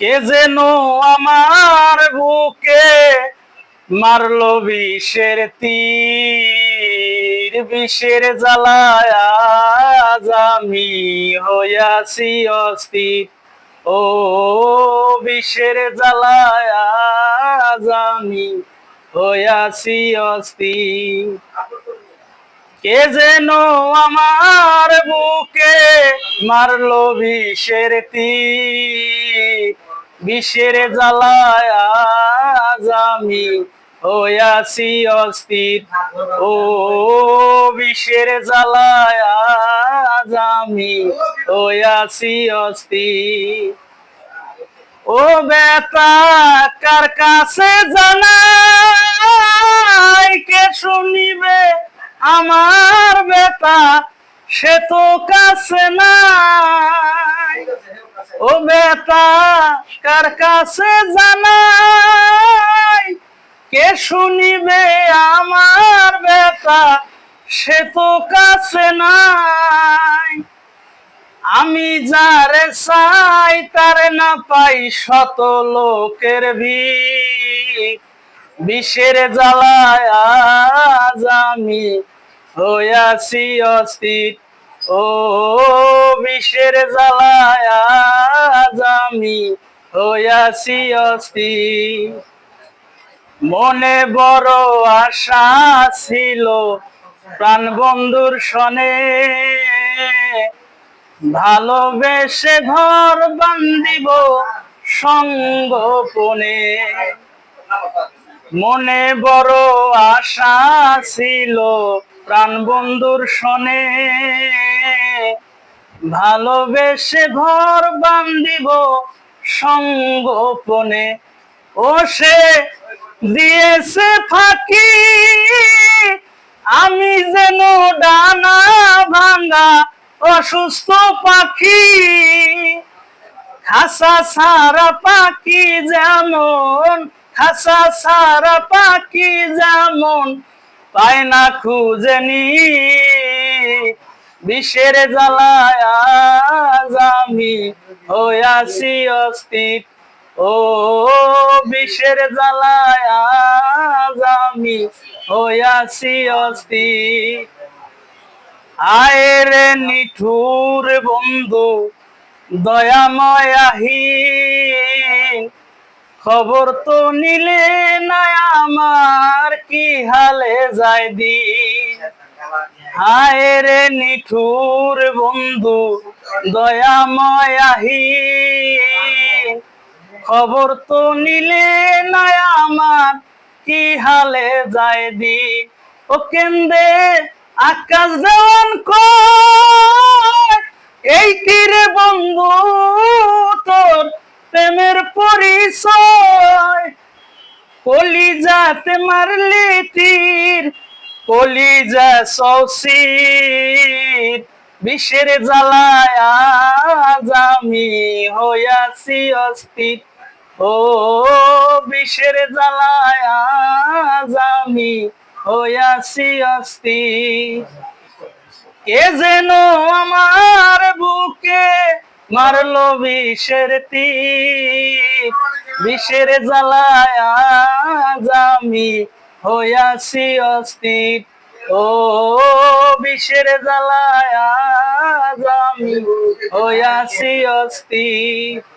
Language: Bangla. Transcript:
কে যেন আমার বুকে মারলো বিষের তীর, বিষের জ্বালায় আমি হইয়াছি অস্থির। ও বিষের জ্বালায় আমি হইয়াছি অস্থির। কে যেন আমার বুকে মারলো বিষের তীর বিষের জ্বালায় আজ আমি অস্থির। ও বিষের জ্বালায় আজ আমি অস্থির। ও বেটা কার কাছে জানাই কে শুনিবে আমার বেটা সে তো কাছে নাই। ও বেটা, কার কাছে জানাই? কে শুনিবে আমার বেটা? সে তো কাছে নাই। আমি যারে চাই, তারে না পাই শত লোকের ভিড়। বিষের জ্বালায় আজ আমি হইয়াছি অস্থির। ও বিষের জ্বালায় হইয়াছি অস্থির। মনে বড় আশা ছিল প্রাণ বন্ধুর সনে। ভালোবেসে ঘর বান্দিব সঙ্গোপনে মনে বড় আশা ছিল প্রাণ বন্ধুর সনে ভালোবেসে ঘর বান্ধিব সঙ্গোপনে। ও সে দিয়েছে ফাঁকি, আমি যেন ডানা ভাঙা অসুস্থ পাখি। খাসা সারা পাখি যেমন, খাসা সারা পাখি যেমন পায় না খুঁজেনি বিষের জ্বালায় আমি হইয়াছি অস্থির। ও বিষের জ্বালায় আমি হইয়াছি অস্থির। আয়ের নিঠুর বন্ধু দয়াময়াহীন খবর তো নিলে না আমার, কি হালে যায় দিন? হায়ের নিঠুর বন্ধু দয়াময়াহীন খবর তো নিলে না আমার, কি হালে যায় দি ও কেন্দে আকাশ দেওয়ান এই তীরে বন্ধু তোর প্রেমের পরিচয়। কলিজাতে মারলি তীর, কলিজা সৌসির বিষের জ্বালায় আমি হইয়াছি অস্থির। ও বিষের জ্বালায় আমি হইয়াছি অস্থির। কে যেন আমার বুকে মারলো বিষের তীর বিষের জ্বালায় হইয়াছি অস্থির। ও বিষের জ্বালায় আজ আমি হইয়াছি অস্থির।